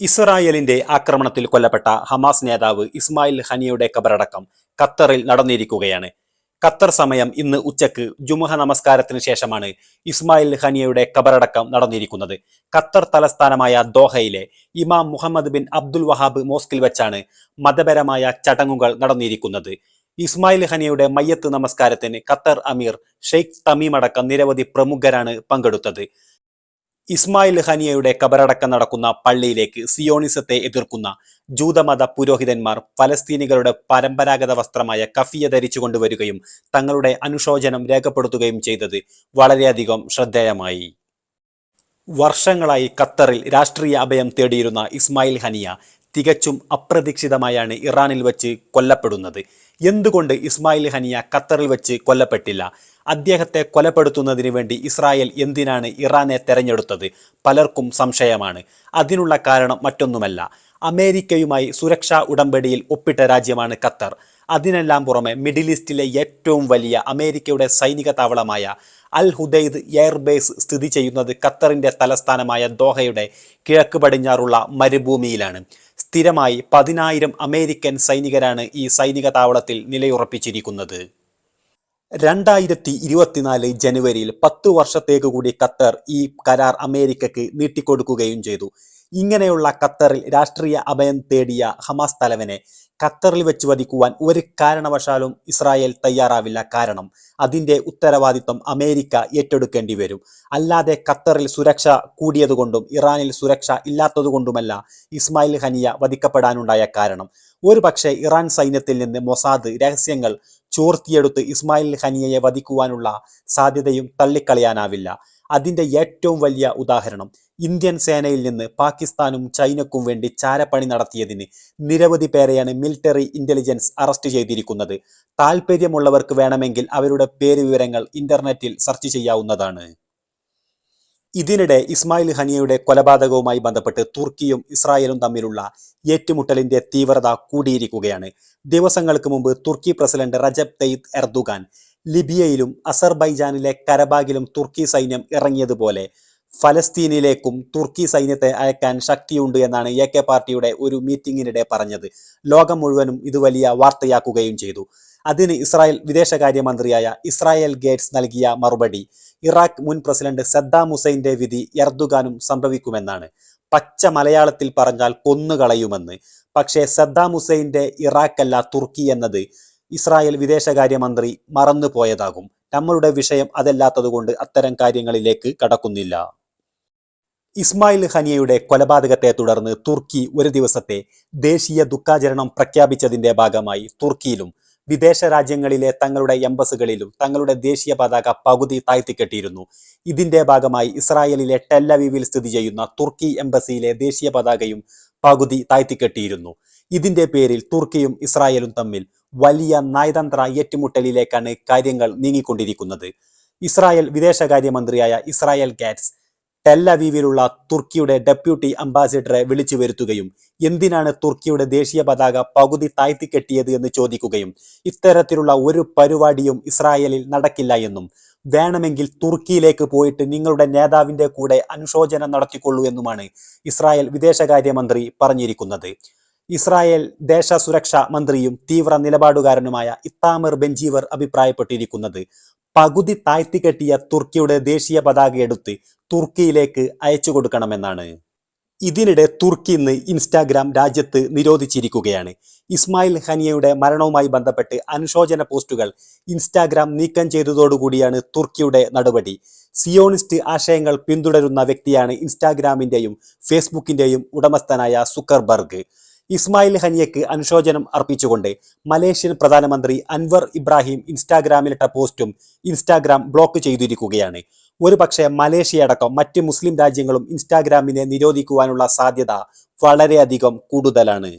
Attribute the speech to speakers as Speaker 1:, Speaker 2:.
Speaker 1: ഇസ്രായേലിന്റെ ആക്രമണത്തിൽ കൊല്ലപ്പെട്ട ഹമാസ് നേതാവ് ഇസ്മായിൽ ഹനിയുടെ കബറടക്കം ഖത്തറിൽ നടന്നിരിക്കുകയാണ്. ഖത്തർ സമയം ഇന്ന് ഉച്ചയ്ക്ക് ജുമുഹ നമസ്കാരത്തിന് ശേഷമാണ് ഇസ്മായിൽ ഹനിയയുടെ കബറടക്കം നടന്നിരിക്കുന്നത്. ഖത്തർ തലസ്ഥാനമായ ദോഹയിലെ Imam Muhammad bin Abdul Wahhab മോസ്കിൽ വെച്ചാണ് മതപരമായ ചടങ്ങുകൾ നടന്നിരിക്കുന്നത്. ഇസ്മായിൽ ഹനിയുടെ മയ്യത്ത് നമസ്കാരത്തിന് ഖത്തർ അമീർ ഷെയ്ഖ് തമീം അടക്കം നിരവധി പ്രമുഖരാണ് പങ്കെടുത്തത്. ഇസ്മായിൽ ഹനിയയുടെ കബറടക്കം നടക്കുന്ന പള്ളിയിലേക്ക് സിയോണിസത്തെ എതിർക്കുന്ന ജൂതമത പുരോഹിതന്മാർ ഫലസ്തീനികളുടെ പരമ്പരാഗത വസ്ത്രമായ കഫിയ ധരിച്ചു കൊണ്ടുവരികയും തങ്ങളുടെ അനുശോചനം രേഖപ്പെടുത്തുകയും ചെയ്തത് വളരെയധികം ശ്രദ്ധേയമായി. വർഷങ്ങളായി ഖത്തറിൽ രാഷ്ട്രീയ അഭയം തേടിയിരുന്ന ഇസ്മായിൽ ഹനിയ തികച്ചും അപ്രതീക്ഷിതമായാണ് ഇറാനിൽ വെച്ച് കൊല്ലപ്പെടുന്നത്. എന്തുകൊണ്ട് ഇസ്മായിൽ ഹനിയ ഖത്തറിൽ വെച്ച് കൊല്ലപ്പെട്ടില്ല? അദ്ദേഹത്തെ കൊലപ്പെടുത്തുന്നതിന് വേണ്ടി ഇസ്രായേൽ എന്തിനാണ് ഇറാനെ തെരഞ്ഞെടുത്തത്? പലർക്കും സംശയമാണ്. അതിനുള്ള കാരണം മറ്റൊന്നുമല്ല. അമേരിക്കയുമായി സുരക്ഷാ ഉടമ്പടിയിൽ ഒപ്പിട്ട രാജ്യമാണ് ഖത്തർ. അതിനെല്ലാം പുറമെ മിഡിൽ ഈസ്റ്റിലെ ഏറ്റവും വലിയ അമേരിക്കയുടെ സൈനിക താവളമായ അൽ ഹുദൈദ് എയർബേസ് സ്ഥിതി ചെയ്യുന്നത് ഖത്തറിന്റെ തലസ്ഥാനമായ ദോഹയുടെ കിഴക്ക് പടിഞ്ഞാറുള്ള മരുഭൂമിയിലാണ്. സ്ഥിരമായി പതിനായിരം അമേരിക്കൻ സൈനികരാണ് ഈ സൈനിക താവളത്തിൽ നിലയുറപ്പിച്ചിരിക്കുന്നത്. രണ്ടായിരത്തി ഇരുപത്തിനാല് ജനുവരിയിൽ പത്തു വർഷത്തേക്ക് കൂടി ഖത്തർ ഈ കരാർ അമേരിക്കക്ക് നീട്ടിക്കൊടുക്കുകയും ചെയ്തു. ഇങ്ങനെയുള്ള ഖത്തറിൽ രാഷ്ട്രീയ അഭയം തേടിയ ഹമാസ് തലവനെ ഖത്തറിൽ വെച്ച് വധിക്കുവാൻ ഒരു കാരണവശാലും ഇസ്രായേൽ തയ്യാറാവില്ല. കാരണം അതിന്റെ ഉത്തരവാദിത്വം അമേരിക്ക ഏറ്റെടുക്കേണ്ടി വരും. അല്ലാതെ ഖത്തറിൽ സുരക്ഷ കൂടിയതുകൊണ്ടും ഇറാനിൽ സുരക്ഷ ഇല്ലാത്തതുകൊണ്ടുമല്ല ഇസ്മായിൽ ഹനിയ വധിക്കപ്പെടാനുണ്ടായ കാരണം. ഒരു ഇറാൻ സൈന്യത്തിൽ നിന്ന് മൊസാദ് രഹസ്യങ്ങൾ ചോർത്തിയെടുത്ത് ഇസ്മായിൽ ഹനിയയെ വധിക്കുവാനുള്ള സാധ്യതയും തള്ളിക്കളയാനാവില്ല. അതിന്റെ ഏറ്റവും വലിയ ഉദാഹരണം ഇന്ത്യൻ സേനയിൽ നിന്ന് പാകിസ്ഥാനും ചൈനക്കും വേണ്ടി ചാരപ്പണി നടത്തിയതിന് നിരവധി പേരെയാണ് മിലിറ്ററി ഇന്റലിജൻസ് അറസ്റ്റ് ചെയ്തിരിക്കുന്നത്. താല്പര്യമുള്ളവർക്ക് വേണമെങ്കിൽ അവരുടെ പേര് വിവരങ്ങൾ ഇന്റർനെറ്റിൽ സെർച്ച് ചെയ്യാവുന്നതാണ്. ഇതിനിടെ ഇസ്മായിൽ ഹനിയയുടെ കൊലപാതകവുമായി ബന്ധപ്പെട്ട് തുർക്കിയും ഇസ്രായേലും തമ്മിലുള്ള ഏറ്റുമുട്ടലിന്റെ തീവ്രത കൂടിയിരിക്കുകയാണ്. ദിവസങ്ങൾക്ക് മുമ്പ് തുർക്കി പ്രസിഡന്റ് റജബ് തയ്യിദ് എർദുഗാൻ ലിബിയയിലും അസർബൈജാനിലെ കരബാഗിലും തുർക്കി സൈന്യം ഇറങ്ങിയതുപോലെ ഫലസ്തീനിലേക്കും തുർക്കി സൈന്യത്തെ അയക്കാൻ ശക്തിയുണ്ട് എന്നാണ് എ കെ പാർട്ടിയുടെ ഒരു മീറ്റിംഗിനിടെ പറഞ്ഞത്. ലോകം മുഴുവനും ഇത് വലിയ വാർത്തയാക്കുകയും ചെയ്തു. അതിന് ഇസ്രായേൽ വിദേശകാര്യമന്ത്രിയായ ഇസ്രായേൽ ഗേറ്റ്സ് നൽകിയ മറുപടി ഇറാഖ് മുൻ പ്രസിഡന്റ് സദ്ദാം ഹുസൈന്റെ വിധി എർദുഗാനും സംഭവിക്കുമെന്നാണ്. പച്ച മലയാളത്തിൽ പറഞ്ഞാൽ കൊന്നുകളയുമെന്ന്. പക്ഷേ സദ്ദാം ഹുസൈന്റെ ഇറാഖല്ല തുർക്കി എന്നത് ഇസ്രായേൽ വിദേശകാര്യമന്ത്രി മറന്നുപോയതാകും. നമ്മളുടെ വിഷയം അതല്ലാത്തതുകൊണ്ട് അത്തരം കാര്യങ്ങളിലേക്ക് കടക്കുന്നില്ല. ഇസ്മായിൽ ഹനിയയുടെ കൊലപാതകത്തെ തുടർന്ന് തുർക്കി ഒരു ദിവസത്തെ ദേശീയ ദുഃഖാചരണം പ്രഖ്യാപിച്ചതിന്റെ ഭാഗമായി തുർക്കിയിലും വിദേശ രാജ്യങ്ങളിലെ തങ്ങളുടെ എംബസുകളിലും തങ്ങളുടെ ദേശീയ പതാക പകുതി താഴ്ത്തിക്കെട്ടിയിരുന്നു. ഇതിന്റെ ഭാഗമായി ഇസ്രായേലിലെ ടെല്ലവീവിൽ സ്ഥിതി ചെയ്യുന്ന തുർക്കി എംബസിയിലെ ദേശീയ പതാകയും പകുതി താഴ്ത്തിക്കെട്ടിയിരുന്നു. ഇതിന്റെ പേരിൽ തുർക്കിയും ഇസ്രായേലും തമ്മിൽ വലിയ നയതന്ത്ര ഏറ്റുമുട്ടലിലേക്കാണ് കാര്യങ്ങൾ നീങ്ങിക്കൊണ്ടിരിക്കുന്നത്. ഇസ്രായേൽ വിദേശകാര്യമന്ത്രിയായ ഇസ്രായേൽ ഗാറ്റ്സ് ടെല്ലവീവിലുള്ള തുർക്കിയുടെ ഡെപ്യൂട്ടി അംബാസിഡറെ വിളിച്ചു വരുത്തുകയും എന്തിനാണ് തുർക്കിയുടെ ദേശീയ പതാക പകുതി താഴ്ത്തിക്കെട്ടിയത് എന്ന് ചോദിക്കുകയും ഇത്തരത്തിലുള്ള ഒരു പരിപാടിയും ഇസ്രായേലിൽ നടക്കില്ല എന്നും വേണമെങ്കിൽ തുർക്കിയിലേക്ക് പോയിട്ട് നിങ്ങളുടെ നേതാവിന്റെ കൂടെ അനുശോചനം നടത്തിക്കൊള്ളൂ എന്നുമാണ് ഇസ്രായേൽ വിദേശകാര്യമന്ത്രി പറഞ്ഞിരിക്കുന്നത്. ഇസ്രായേൽ ദേശ സുരക്ഷാ മന്ത്രിയും തീവ്ര നിലപാടുകാരനുമായ ഇത്താമിർ ബെഞ്ചീവർ അഭിപ്രായപ്പെട്ടിരിക്കുന്നത്. പകുതി താഴ്ത്തിക്കെട്ടിയ തുർക്കിയുടെ ദേശീയ പതാക എടുത്ത് തുർക്കിയിലേക്ക് അയച്ചു കൊടുക്കണമെന്നാണ്. ഇതിനിടെ തുർക്കി ഇന്ന് ഇൻസ്റ്റാഗ്രാം രാജ്യത്ത് നിരോധിച്ചിരിക്കുകയാണ്. ഇസ്മായിൽ ഹനിയയുടെ മരണവുമായി ബന്ധപ്പെട്ട് അനുശോചന പോസ്റ്റുകൾ ഇൻസ്റ്റാഗ്രാം നീക്കം ചെയ്തതോടുകൂടിയാണ് തുർക്കിയുടെ നടപടി. സിയോണിസ്റ്റ് ആശയങ്ങൾ പിന്തുടരുന്ന വ്യക്തിയാണ് ഇൻസ്റ്റാഗ്രാമിന്റെയും ഫേസ്ബുക്കിന്റെയും ഉടമസ്ഥനായ സുക്കർബർഗ്. ഇസ്മായിൽ ഹനിയക്ക് അനുശോചനം അർപ്പിച്ചുകൊണ്ട് മലേഷ്യൻ പ്രധാനമന്ത്രി അൻവർ ഇബ്രാഹിം ഇൻസ്റ്റാഗ്രാമിലിട്ട പോസ്റ്റും ഇൻസ്റ്റാഗ്രാം ബ്ലോക്ക് ചെയ്തിരിക്കുകയാണ്. ഒരു പക്ഷേ മലേഷ്യ അടക്കം മറ്റ് മുസ്ലിം രാജ്യങ്ങളും ഇൻസ്റ്റാഗ്രാമിനെ നിരോധിക്കുവാനുള്ള സാധ്യത വളരെയധികം കൂടുതലാണ്.